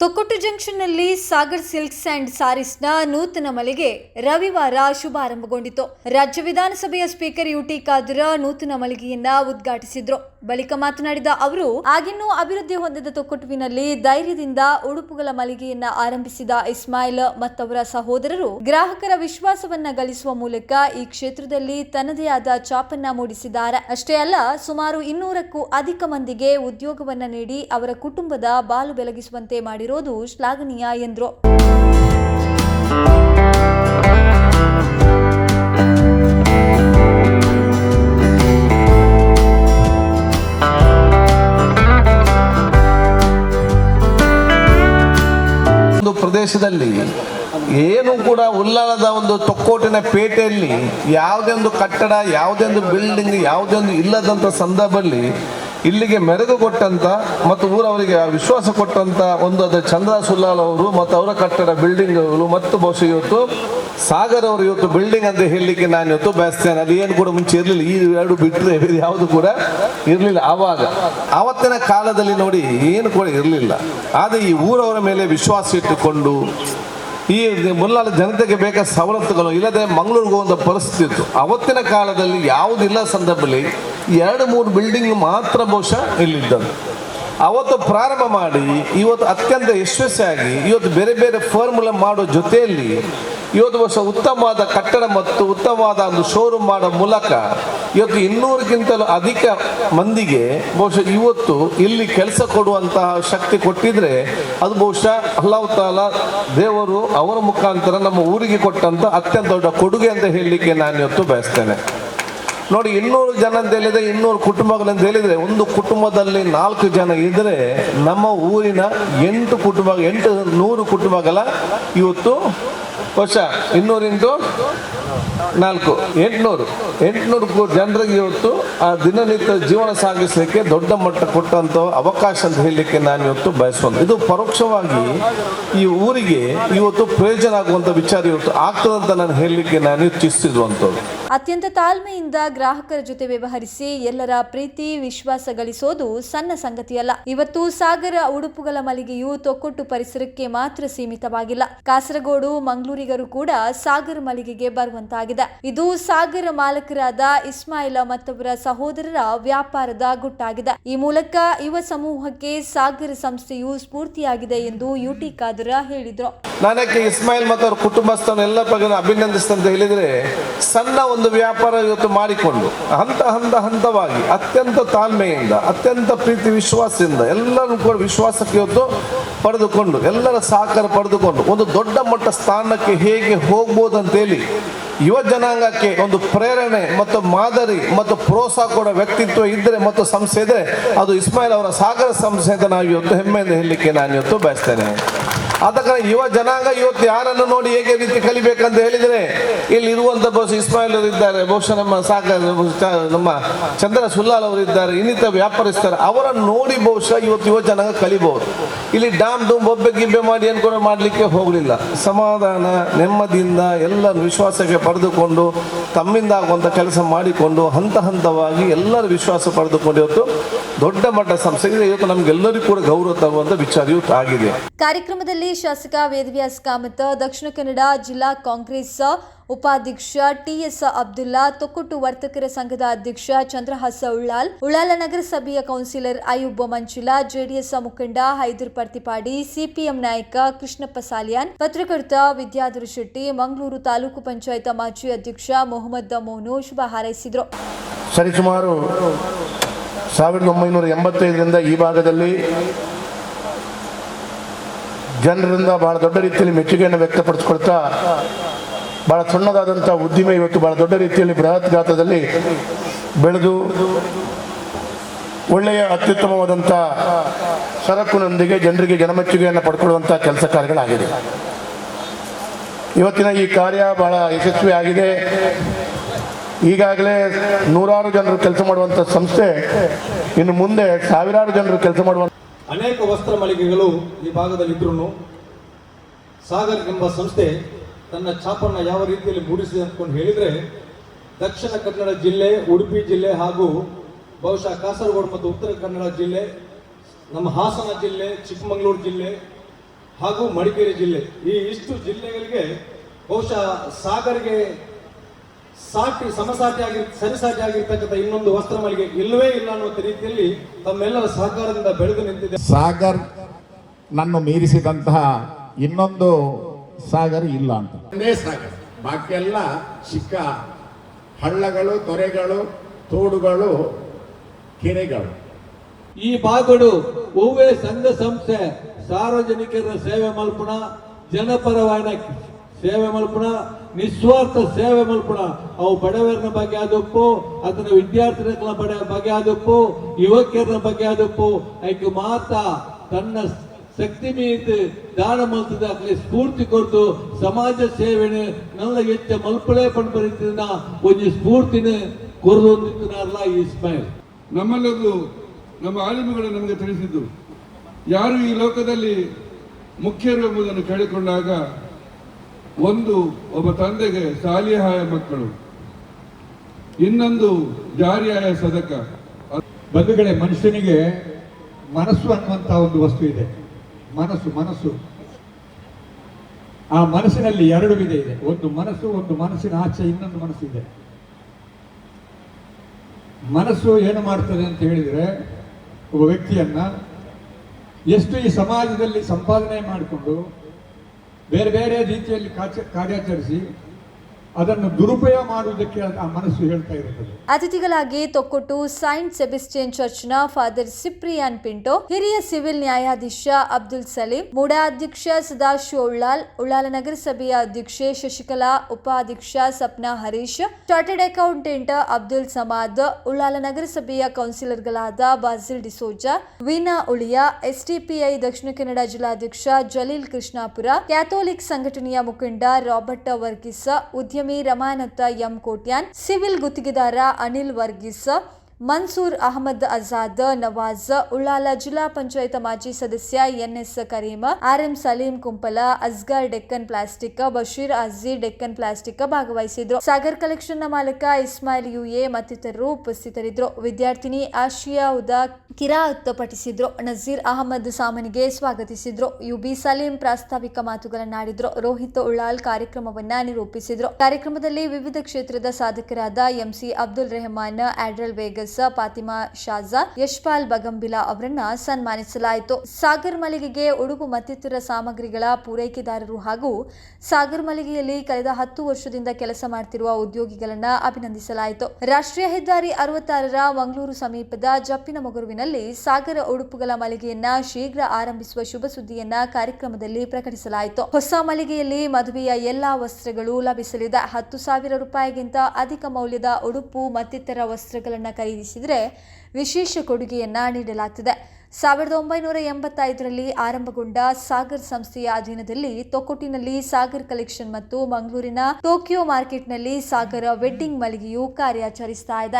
ತೊಕ್ಕೊಟ್ಟು ಜಂಕ್ಷನ್ನಲ್ಲಿ Sagar silks and ಸಾರೀಸ್ನ ನೂತನ ಮಳಿಗೆ ರವಿವಾರ ಶುಭಾರಂಭಗೊಂಡಿತು. ರಾಜ್ಯ ವಿಧಾನಸಭೆಯ ಸ್ಪೀಕರ್ ಯುಟಿ ಖಾದರ್ ನೂತನ ಮಳಿಗೆಯನ್ನ ಉದ್ಘಾಟಿಸಿದ್ರು. ಬಳಿಕ ಮಾತನಾಡಿದ ಅವರು, ಆಗಿನ್ನೂ ಅಭಿವೃದ್ಧಿ ಹೊಂದಿದ ತೊಕ್ಕಟುವಿನಲ್ಲಿ ಧೈರ್ಯದಿಂದ ಉಡುಪುಗಳ ಮಳಿಗೆಯನ್ನ ಆರಂಭಿಸಿದ ಇಸ್ಮಾಯಿಲ್ ಮತ್ತವರ ಸಹೋದರರು, ಗ್ರಾಹಕರ ವಿಶ್ವಾಸವನ್ನ ಗಳಿಸುವ ಮೂಲಕ ಈ ಕ್ಷೇತ್ರದಲ್ಲಿ ತನ್ನದೇ ಆದ ಚಾಪನ್ನ ಮೂಡಿಸಿದ್ದಾರೆ. ಅಷ್ಟೇ ಅಲ್ಲ, ಸುಮಾರು ಇನ್ನೂರಕ್ಕೂ ಅಧಿಕ ಮಂದಿಗೆ ಉದ್ಯೋಗವನ್ನ ನೀಡಿ ಅವರ ಕುಟುಂಬದ ಬಾಲು ಬೆಳಗಿಸುವಂತೆ ಮಾಡಿರೋದು ಶ್ಲಾಘನೀಯ ಎಂದರು. ಪ್ರದೇಶದಲ್ಲಿ ಏನು ಕೂಡ ಉಲ್ಲಾಳದ ಒಂದು ತೊಕ್ಕೋಟಿನ ಪೇಟೆಯಲ್ಲಿ ಯಾವುದೇ ಒಂದು ಕಟ್ಟಡ, ಯಾವುದೇ ಒಂದು ಬಿಲ್ಡಿಂಗ್ ಯಾವುದೇ ಒಂದು ಇಲ್ಲದಂಥ ಸಂದರ್ಭದಲ್ಲಿ ಇಲ್ಲಿಗೆ ಮೆರುಗು ಕೊಟ್ಟಂತ ಮತ್ತು ಊರವರಿಗೆ ವಿಶ್ವಾಸ ಕೊಟ್ಟಂತ ಒಂದು ಅದು ಚಂದ್ರ ಸುಲ್ಲಾಲ್ ಅವರು ಮತ್ತು ಅವರ ಕಟ್ಟಡ ಬಿಲ್ಡಿಂಗ್ಗಳು ಮತ್ತು ಬಹುಶಃ ಇವತ್ತು ಸಾಗರ್ ಅವರು ಇವತ್ತು ಬಿಲ್ಡಿಂಗ್ ಅಂತ ಹೇಳಲಿಕ್ಕೆ ನಾನು ಇವತ್ತು ಬಯಸ್ತೇನೆ. ಅದು ಏನು ಕೂಡ ಮುಂಚೆ ಇರಲಿಲ್ಲ. ಈ ಎರಡು ಬಿಟ್ಟರೆ ಯಾವುದು ಕೂಡ ಇರಲಿಲ್ಲ. ಆವಾಗ, ಆವತ್ತಿನ ಕಾಲದಲ್ಲಿ ನೋಡಿ ಏನು ಕೂಡ ಇರಲಿಲ್ಲ. ಆದರೆ ಈ ಊರವರ ಮೇಲೆ ವಿಶ್ವಾಸ ಇಟ್ಟುಕೊಂಡು ಈ ಮುಲ್ಲಾಳ ಜನತೆಗೆ ಬೇಕಾದ ಸವಲತ್ತುಗಳು ಇಲ್ಲದೆ ಮಂಗಳೂರಿಗೆ ಒಂದು ಪರಿಸ್ಥಿತಿ ಇತ್ತು. ಅವತ್ತಿನ ಕಾಲದಲ್ಲಿ ಯಾವುದಿಲ್ಲ ಸಂದರ್ಭದಲ್ಲಿ ಎರಡು ಮೂರು ಬಿಲ್ಡಿಂಗ್ ಮಾತ್ರ ಬಹುಶಃ ಇಲ್ಲಿದ್ದದ್ದು ಅವತ್ತು ಪ್ರಾರಂಭ ಮಾಡಿ, ಇವತ್ತು ಅತ್ಯಂತ ಯಶಸ್ವಿಯಾಗಿ, ಇವತ್ತು ಬೇರೆ ಬೇರೆ ಫಾರ್ಮುಲಾ ಮಾಡೋ ಜೊತೆಯಲ್ಲಿ ಇವತ್ತು ಬಹುಶಃ ಉತ್ತಮವಾದ ಕಟ್ಟಡ ಮತ್ತು ಉತ್ತಮವಾದ ಒಂದು ಶೋರೂಮ್ ಮಾಡೋ ಮೂಲಕ ಇವತ್ತು ಇನ್ನೂರಕ್ಕಿಂತಲೂ ಅಧಿಕ ಮಂದಿಗೆ ಬಹುಶಃ ಇವತ್ತು ಇಲ್ಲಿ ಕೆಲಸ ಕೊಡುವಂತಹ ಶಕ್ತಿ ಕೊಟ್ಟಿದ್ರೆ ಅದು ಬಹುಶಃ ಅಲ್ಲಾಹ್ ತಾಲ ದೇವರು ಅವರ ಮುಖಾಂತರ ನಮ್ಮ ಊರಿಗೆ ಕೊಟ್ಟಂತ ಅತ್ಯಂತ ದೊಡ್ಡ ಕೊಡುಗೆ ಅಂತ ಹೇಳಲಿಕ್ಕೆ ನಾನು ಇವತ್ತು ಬಯಸ್ತೇನೆ. ನೋಡಿ, ಇನ್ನೂರು ಜನ ಅಂತ ಹೇಳಿದ್ರೆ, ಇನ್ನೂರು ಕುಟುಂಬಗಳು ಅಂತ ಹೇಳಿದ್ರೆ, ಒಂದು ಕುಟುಂಬದಲ್ಲಿ ನಾಲ್ಕು ಜನ ಇದ್ರೆ, ನಮ್ಮ ಊರಿನ ಎಂಟು ಕುಟುಂಬ ಎಂಟು ನೂರು ಕುಟುಂಬಗಳ ಇವತ್ತು ವರ್ಷ. ಇನ್ನೂರಿಂಟು? ನಾಲ್ಕು. ಎಂಟುನೂರು. ಎಂಟುನೂರು ಜನರಿಗೆ ಇವತ್ತು ಆ ದಿನನಿತ್ಯ ಜೀವನ ಸಾಗಿಸಲಿಕ್ಕೆ ದೊಡ್ಡ ಮಟ್ಟ ಕೊಟ್ಟಂತ ಅವಕಾಶ ಅಂತ ಹೇಳಲಿಕ್ಕೆ ನಾನು ಇವತ್ತು ಬಯಸುವಂತ ಇದು ಪರೋಕ್ಷವಾಗಿ ಈ ಊರಿಗೆ ಇವತ್ತು ಪ್ರಯೋಜನ ಆಗುವಂತ ವಿಚಾರ ಇವತ್ತು ಆಗ್ತದಂತ ನಾನು ಹೇಳಲಿಕ್ಕೆ ನಾನು ಇಚ್ಛಿಸ್ತಿರುವಂಥದ್ದು ಅತ್ಯಂತ ತಾಳ್ಮೆಯಿಂದ ಗ್ರಾಹಕರ ಜೊತೆ ವ್ಯವಹರಿಸಿ ಎಲ್ಲರ ಪ್ರೀತಿ, ವಿಶ್ವಾಸ ಗಳಿಸೋದು ಸಣ್ಣ ಸಂಗತಿಯಲ್ಲ. ಇವತ್ತು ಸಾಗರ ಉಡುಪುಗಳ ಮಳಿಗೆಯು ತೊಕ್ಕೊಟ್ಟು ಪರಿಸರಕ್ಕೆ ಮಾತ್ರ ಸೀಮಿತವಾಗಿಲ್ಲ. ಕಾಸರಗೋಡು, ಮಂಗಳೂರಿಗರು ಕೂಡ ಸಾಗರ ಮಳಿಗೆಗೆ ಬರುವಂತಾಗಿದೆ. ಇದು ಸಾಗರ ಮಾಲಕರಾದ ಇಸ್ಮಾಯಿಲ ಮತ್ತವರ ಸಹೋದರರ ವ್ಯಾಪಾರದ ಗುಟ್ಟಾಗಿದೆ. ಈ ಮೂಲಕ ಯುವ ಸಮೂಹಕ್ಕೆ ಸಾಗರ ಸಂಸ್ಥೆಯು ಸ್ಫೂರ್ತಿಯಾಗಿದೆ ಎಂದು ಯುಟಿ ಖಾದರ ಹೇಳಿದ್ರು. ನಾನಕ್ಕೆ ಇಸ್ಮಾಯಿಲ್ ಮತ್ತು ಅವರ ಕುಟುಂಬಸ್ಥರನ್ನೆಲ್ಲ ಅಭಿನಂದಿಸ್ತಂತ ಹೇಳಿದ್ರೆ ಸಣ್ಣ ಒಂದು ವ್ಯಾಪಾರ ಇವತ್ತು ಮಾಡಿಕೊಂಡು, ಹಂತ ಹಂತ ಹಂತವಾಗಿ, ಅತ್ಯಂತ ತಾಳ್ಮೆಯಿಂದ, ಅತ್ಯಂತ ಪ್ರೀತಿ ವಿಶ್ವಾಸದಿಂದ, ಎಲ್ಲರೂ ಕೂಡ ವಿಶ್ವಾಸಕ್ಕೆ ಇವತ್ತು ಪಡೆದುಕೊಂಡು, ಎಲ್ಲರ ಸಹಕಾರ ಪಡೆದುಕೊಂಡು, ಒಂದು ದೊಡ್ಡ ಮಟ್ಟ ಸ್ಥಾನಕ್ಕೆ ಹೇಗೆ ಹೋಗ್ಬೋದು ಅಂತೇಳಿ ಯುವ ಜನಾಂಗಕ್ಕೆ ಒಂದು ಪ್ರೇರಣೆ ಮತ್ತು ಮಾದರಿ ಮತ್ತು ಪ್ರೋತ್ಸಾಹ ಕೊಡೋ ವ್ಯಕ್ತಿತ್ವ ಇದ್ದರೆ ಮತ್ತು ಸಂಸ್ಥೆ ಇದ್ದರೆ ಅದು ಇಸ್ಮಾಯಿಲ್ ಅವರ ಸಾಗರ ಸಂಸ್ಥೆ ಅಂತ ನಾವು ಇವತ್ತು ಹೆಮ್ಮೆಯಿಂದ ಹೇಳಲಿಕ್ಕೆ ನಾನು ಇವತ್ತು ಬಯಸ್ತೇನೆ. ಆದ ಯುವ ಜನಾಂಗ ಇವತ್ತು ಯಾರನ್ನು ನೋಡಿ ಹೇಗೆ ರೀತಿ ಕಲಿಬೇಕಂತ ಹೇಳಿದ್ರೆ, ಇಲ್ಲಿ ಇರುವಂತ ಬಹುಶಃ ಇಸ್ಮಾಯಿಲ್ ಅವರು ಇದ್ದಾರೆ, ಬಹುಶಃ ನಮ್ಮ ಸಾಗರ ನಮ್ಮ ಚಂದ್ರ ಸುಲ್ಲಾಲ್ ಅವರು ಇದ್ದಾರೆ, ಇನ್ನಿತ ವ್ಯಾಪಾರಿಸ್ತಾರೆ ಅವರನ್ನು ನೋಡಿ ಬಹುಶಃ ಇವತ್ತು ಯುವ ಜನಾಂಗ ಕಲಿಬಹುದು. ಇಲ್ಲಿ ಡಾಮ್ ಡೂಮ್ ಒಬ್ಬೆ ಗಿಬ್ಬೆ ಮಾಡಿ ಏನು ಕೂಡ ಮಾಡಲಿಕ್ಕೆ ಹೋಗಲಿಲ್ಲ. ಸಮಾಧಾನ, ನೆಮ್ಮದಿಯಿಂದ ಎಲ್ಲ ವಿಶ್ವಾಸಕ್ಕೆ ಪಡೆದುಕೊಂಡು, ತಮ್ಮಿಂದ ಆಗುವಂಥ ಕೆಲಸ ಮಾಡಿಕೊಂಡು, ಹಂತ ಹಂತವಾಗಿ ಎಲ್ಲರ ವಿಶ್ವಾಸ ಪಡೆದುಕೊಂಡು ಇವತ್ತು ದೊಡ್ಡ ಮಟ್ಟ ಸಂಸ್ಥೆಗೆ ಇವತ್ತು ನಮಗೆಲ್ಲರಿಗೂ ಕೂಡ ಗೌರವ ತರುವಂಥ ವಿಚಾರ ಇವತ್ತು ಆಗಿದೆ. ಕಾರ್ಯಕ್ರಮದಲ್ಲಿ ಶಾಸಕ ವೇದವ್ಯಾಸ್ ಕಾಮತ್ ದಕ್ಷಿಣ ಕನ್ನಡ ಜಿಲ್ಲಾ ಕಾಂಗ್ರೆಸ್ ಉಪಾಧ್ಯಕ್ಷ ಟಿಎಸ್ ಅಬ್ದುಲ್ಲಾ ತೊಕ್ಕೊಟ್ಟು ವರ್ತಕರ ಸಂಘದ ಅಧ್ಯಕ್ಷ ಚಂದ್ರಹಾಸ ಉಳ್ಳಾಲ್, ಉಳ್ಳಾಲ ನಗರಸಭೆಯ ಕೌನ್ಸಿಲರ್ ಅಯ್ಯುಬ್ಬ ಮಂಜುಲಾ ಜೆಡಿಎಸ್ ಮುಖಂಡ ಹೈದರ್ ಪರ್ತಿಪಾಡಿ, ಸಿಪಿಎಂ ನಾಯಕ ಕೃಷ್ಣಪ್ಪ ಸಾಲಿಯಾನ್, ಪತ್ರಕರ್ತ ವಿದ್ಯಾಧರ ಶೆಟ್ಟಿ, ಮಂಗಳೂರು ತಾಲೂಕು ಪಂಚಾಯತ್ ಮಾಜಿ ಅಧ್ಯಕ್ಷ ಮೊಹಮ್ಮದ್ ಮೋನು ಶುಭ ಹಾರೈಸಿದರು. ಸರಿಸುಮಾರು ಸಾವಿರದ ಒಂಬೈನೂರ ಎಂಬತ್ತೈದರಿಂದ ಈ ಭಾಗದಲ್ಲಿ ಜನರಿಂದ ಬಹಳ ದೊಡ್ಡ ರೀತಿಯಲ್ಲಿ ಮೆಚ್ಚುಗೆಯನ್ನು ವ್ಯಕ್ತಪಡಿಸ್ಕೊಳ್ತಾ ಬಹಳ ಸಣ್ಣದಾದಂಥ ಉದ್ದಿಮೆ ಇವತ್ತು ಬಹಳ ದೊಡ್ಡ ರೀತಿಯಲ್ಲಿ ಬೃಹತ್ ಗಾತ್ರದಲ್ಲಿ ಬೆಳೆದು ಒಳ್ಳೆಯ ಅತ್ಯುತ್ತಮವಾದಂಥ ಸರಕುನೊಂದಿಗೆ ಜನರಿಗೆ ಜನಮೆಚ್ಚುಗೆಯನ್ನು ಪಡ್ಕೊಳ್ಳುವಂಥ ಕೆಲಸ ಕಾರ್ಯಗಳಾಗಿದೆ. ಇವತ್ತಿನ ಈ ಕಾರ್ಯ ಬಹಳ ಯಶಸ್ವಿ ಆಗಿದೆ. ಈಗಾಗಲೇ ನೂರಾರು ಜನರು ಕೆಲಸ ಮಾಡುವಂಥ ಸಂಸ್ಥೆ ಇನ್ನು ಮುಂದೆ ಸಾವಿರಾರು ಜನರು ಕೆಲಸ ಮಾಡುವಂಥ ಅನೇಕ ವಸ್ತ್ರ ಮಳಿಗೆಗಳು ಈ ಭಾಗದಲ್ಲಿದ್ರೂ ಸಾಗರ್ ಎಂಬ ಸಂಸ್ಥೆ ತನ್ನ ಛಾಪನ್ನು ಯಾವ ರೀತಿಯಲ್ಲಿ ಮೂಡಿಸಿದೆ ಅಂದ್ಕೊಂಡು ಹೇಳಿದರೆ, ದಕ್ಷಿಣ ಕನ್ನಡ ಜಿಲ್ಲೆ, ಉಡುಪಿ ಜಿಲ್ಲೆ ಹಾಗೂ ಬಹುಶಃ ಕಾಸರಗೋಡು ಮತ್ತು ಉತ್ತರ ಕನ್ನಡ ಜಿಲ್ಲೆ, ನಮ್ಮ ಹಾಸನ ಜಿಲ್ಲೆ, ಚಿಕ್ಕಮಗಳೂರು ಜಿಲ್ಲೆ ಹಾಗೂ ಮಡಿಕೇರಿ ಜಿಲ್ಲೆ, ಈ ಇಷ್ಟು ಜಿಲ್ಲೆಗಳಿಗೆ ಬಹುಶಃ ಸಾಗರ್ಗೆ ಸಾಟಿ, ಸಮಸಾಟಿ ಆಗಿ, ಸರಿಸಾಟಿ ಆಗಿರ್ತಕ್ಕಂಥ ಇನ್ನೊಂದು ವಸ್ತ್ರ ಮಳಿಗೆ ಇಲ್ಲವೇ ಇಲ್ಲ ಅನ್ನುವಂಥ ರೀತಿಯಲ್ಲಿ ತಮ್ಮೆಲ್ಲರ ಸಹಕಾರದಿಂದ ಬೆಳೆದು ನಿಂತಿದೆ. ಸಾಗರ್ ನನ್ನು ಮೀರಿಸಿದಂತಹ ಇನ್ನೊಂದು ಸಾಗರ್ ಇಲ್ಲ ಅಂತ. ಸಾಗರ ಸಾಗರ್. ಬಾಕಿ ಎಲ್ಲ ಚಿಕ್ಕ ಹಳ್ಳಗಳು ತೊರೆಗಳು ತೋಡುಗಳು ಕೆರೆಗಳು. ಈ ಭಾಗಗಳು ಹೂವೆ ಸಂಘ ಸಂಸ್ಥೆ ಸಾರ್ವಜನಿಕರ ಸೇವೆ ಮಲ್ಪಣ ಜನಪರವಾದ ಸೇವೆ ಮಲ್ಪಣ ನಿಸ್ವಾರ್ಥ ಸೇವೆ ಮಲ್ಪಣ. ಅವು ಬಡವರನ ಬಗ್ಗೆ ಆದಪ್ಪು ಅದನ್ನ ವಿದ್ಯಾರ್ಥಿಗಳ ಬಡ ಬಗ್ಗೆ ಆದಪ್ಪು ಯುವಕರ ಬಗ್ಗೆ ಆದಪ್ಪು. ಐಕೆ ಮಾತ್ರ ತನ್ನ ಶಕ್ತಿ ಮೀರಿದು ದಾನ ಮಲ್ತದ ಅಕ್ಲೆ ಸ್ಫೂರ್ತಿ ಕೊಡ್ತು ಸಮಾಜ ಸೇವೆನೆ ನನ್ನ ಹೆಚ್ಚ ಮಲ್ಪಳೆ ಪಣ್ ಬರೀತಿನ ಒಂದು ಸ್ಫೂರ್ತಿನ ಈ ಸ್ಮೈಲ್. ನಮ್ಮಲ್ಲದು ನಮ್ಮ ಆಲಿಮುಗಳು ನಮಗೆ ತಿಳಿಸಿದ್ದು. ಯಾರು ಈ ಲೋಕದಲ್ಲಿ ಮುಖ್ಯರು ಎಂಬುದನ್ನು ಕೇಳಿಕೊಂಡಾಗ ಒಂದು ಒಬ್ಬ ತಂದೆಗೆ ಸಾಲಿಹಾಯ ಮಕ್ಕಳು ಇನ್ನೊಂದು ಜಾರಿಯಾಯ ಸದಕ. ಬಂಧುಗಳೇ ಮನುಷ್ಯನಿಗೆ ಮನಸ್ಸು ಅನ್ನುವಂಥ ಒಂದು ವಸ್ತು ಇದೆ. ಮನಸ್ಸು ಮನಸ್ಸು. ಆ ಮನಸ್ಸಿನಲ್ಲಿ ಎರಡು ವಿಧ ಇದೆ. ಒಂದು ಮನಸ್ಸು, ಒಂದು ಮನಸ್ಸಿನ ಆಚೆ, ಇನ್ನೊಂದು ಮನಸ್ಸು ಇದೆ ಮನಸ್ಸು ಏನು ಮಾಡ್ತದೆ ಅಂತ ಹೇಳಿದರೆ, ಒಬ್ಬ ವ್ಯಕ್ತಿಯನ್ನ ಎಷ್ಟು ಈ ಸಮಾಜದಲ್ಲಿ ಸಂಪಾದನೆ ಮಾಡಿಕೊಂಡು, ಬೇರೆ ಬೇರೆ ರೀತಿಯಲ್ಲಿ ಕಾರ್ಯಾಚರಿಸಿ ಅದನ್ನು ದುರುಪಯೋಗ ಮಾಡುವುದಕ್ಕೆ ಆ ಮನಸ್ಸು ಹೇಳ್ತಾ ಇರುತ್ತದೆ. ಅತಿಥಿಗಳಾಗಿ ತೊಕ್ಕೊಟ್ಟು ಸೈಂಟ್ ಸೆಬೆಸ್ಟಿಯನ್ ಚರ್ಚ್ನ ಫಾದರ್ ಸಿಪ್ರಿಯಾನ್ ಪಿಂಟೋ ಹಿರಿಯ ಸಿವಿಲ್ ನ್ಯಾಯಾಧೀಶ ಅಬ್ದುಲ್ ಸಲೀಂ, ಮೂಡಾ ಅಧ್ಯಕ್ಷ ಸದಾಶಿವ ಉಳ್ಳಾಲ್, ಉಳ್ಳಾಲ ನಗರಸಭೆಯ ಅಧ್ಯಕ್ಷೆ ಶಶಿಕಲಾ, ಉಪಾಧ್ಯಕ್ಷ ಸಪ್ನಾ ಹರೀಶ್, ಚಾರ್ಟೆಡ್ ಅಕೌಂಟೆಂಟ್ ಅಬ್ದುಲ್ ಸಮಾದ್, ಉಳ್ಳಾಲ ನಗರಸಭೆಯ ಕೌನ್ಸಿಲರ್ಗಳಾದ ಬಾಜಿಲ್ ಡಿಸೋಜಾ, ವೀನಾ ಉಳಿಯಾ ಎಸ್ಟಿಪಿಐ ದಕ್ಷಿಣ ಕನ್ನಡ ಜಿಲ್ಲಾಧ್ಯಕ್ಷ ಜಲೀಲ್ ಕೃಷ್ಣಾಪುರ, ಕ್ಯಾಥೋಲಿಕ್ ಸಂಘಟನೆಯ ಮುಖಂಡ ರಾಬರ್ಟ್ ವರ್ಗೀಸ್, ಉದ್ಯಮಿ ರಮಾನತ್ತ ಎಂ ಕೋಟ್ಯಾನ್ ಸಿವಿಲ್ ಗುತ್ತಿಗೆದಾರ ಅನಿಲ್ ವರ್ಗೀಸ್ ಮನ್ಸೂರ್ ಅಹಮದ್ ಅಜಾದ್, ನವಾಜ್ ಉಳ್ಳಾಲ ಜಿಲ್ಲಾ ಪಂಚಾಯತ್ ಮಾಜಿ ಸದಸ್ಯ NS Kareem RM Saleem Kumpala, Asgar Deccan plastic, Basheer Aji Deccan plastic ಭಾಗವಹಿಸಿದ್ರು. Sagar ಕಲೆಕ್ಷನ್ನ ಮಾಲಕ ಇಸ್ಮಾಯಿಲ್ ಯುಎ ಮತ್ತಿತರರು ಉಪಸ್ಥಿತರಿದ್ದರು ವಿದ್ಯಾರ್ಥಿನಿ ಆಶಿಯಾ ಉದಾ ಕಿರಾ ಪಠಿಸಿದ್ರು ನಜೀರ್ ಅಹಮದ್ ಸಾಮನಿಗೆ ಸ್ವಾಗತಿಸಿದ್ರು. ಯುಬಿ ಸಲೀಂ ಪ್ರಾಸ್ತಾವಿಕ ಮಾತುಗಳನ್ನಾಡಿದ್ರು. ರೋಹಿತ್ ಉಳ್ಳಾಲ್ ಕಾರ್ಯಕ್ರಮವನ್ನ ನಿರೂಪಿಸಿದ್ರು. ಕಾರ್ಯಕ್ರಮದಲ್ಲಿ ವಿವಿಧ ಕ್ಷೇತ್ರದ ಸಾಧಕರಾದ ಎಂಸಿ ಅಬ್ದುಲ್ ರೆಹಮಾನ್ ಆಡ್ರಲ್ ವೇಗಸ್ ಫಾತಿಮಾ ಶಾಜಾ ಯಶ್ಪಾಲ್ ಬಗಂಬಿಲಾ ಅವರನ್ನ ಸನ್ಮಾನಿಸಲಾಯಿತು. ಸಾಗರ್ ಮಳಿಗೆಗೆ ಉಡುಪು ಮತ್ತಿತರ ಸಾಮಗ್ರಿಗಳ ಪೂರೈಕೆದಾರರು ಹಾಗೂ ಸಾಗರ್ ಮಳಿಗೆಯಲ್ಲಿ ಕಳೆದ ಹತ್ತು ವರ್ಷದಿಂದ ಕೆಲಸ ಮಾಡ್ತಿರುವ ಉದ್ಯೋಗಿಗಳನ್ನ ಅಭಿನಂದಿಸಲಾಯಿತು. ರಾಷ್ಟ್ರೀಯ ಹೆದ್ದಾರಿ ಅರವತ್ತಾರರ ಮಂಗಳೂರು ಸಮೀಪದ ಜಪ್ಪಿನ ಮೊಗರುವಿನಲ್ಲಿ ಸಾಗರ ಉಡುಪುಗಳ ಮಳಿಗೆಯನ್ನ ಶೀಘ್ರ ಆರಂಭಿಸುವ ಶುಭ ಸುದ್ದಿಯನ್ನ ಕಾರ್ಯಕ್ರಮದಲ್ಲಿ ಪ್ರಕಟಿಸಲಾಯಿತು. ಹೊಸ ಮಳಿಗೆಯಲ್ಲಿ ಮದುವೆಯ ಎಲ್ಲಾ ವಸ್ತ್ರಗಳು ಲಭಿಸಲಿದೆ. ಹತ್ತು ಸಾವಿರ ರೂಪಾಯಿಗಿಂತ ಅಧಿಕ ಮೌಲ್ಯದ ಉಡುಪು ಮತ್ತಿತರ ವಸ್ತ್ರಗಳನ್ನು ಖರೀದಿಸಿದರೆ ವಿಶೇಷ ಕೊಡುಗೆಯನ್ನ ನೀಡಲಾಗ್ತದೆ. ಸಾವಿರದ ಒಂಬೈನೂರ ಎಂಬತ್ತೈದರಲ್ಲಿ ಆರಂಭಗೊಂಡ ಸಾಗರ್ ಸಂಸ್ಥೆಯ ಅಧೀನದಲ್ಲಿ ತೊಕ್ಕೊಟ್ಟಿನಲ್ಲಿ ಸಾಗರ್ ಕಲೆಕ್ಷನ್ ಮತ್ತು ಮಂಗಳೂರಿನ ಟೋಕಿಯೋ ಮಾರ್ಕೆಟ್ನಲ್ಲಿ ಸಾಗರ ವೆಡ್ಡಿಂಗ್ ಮಳಿಗೆಯು ಕಾರ್ಯಾಚರಿಸ್ತಾ ಇದೆ.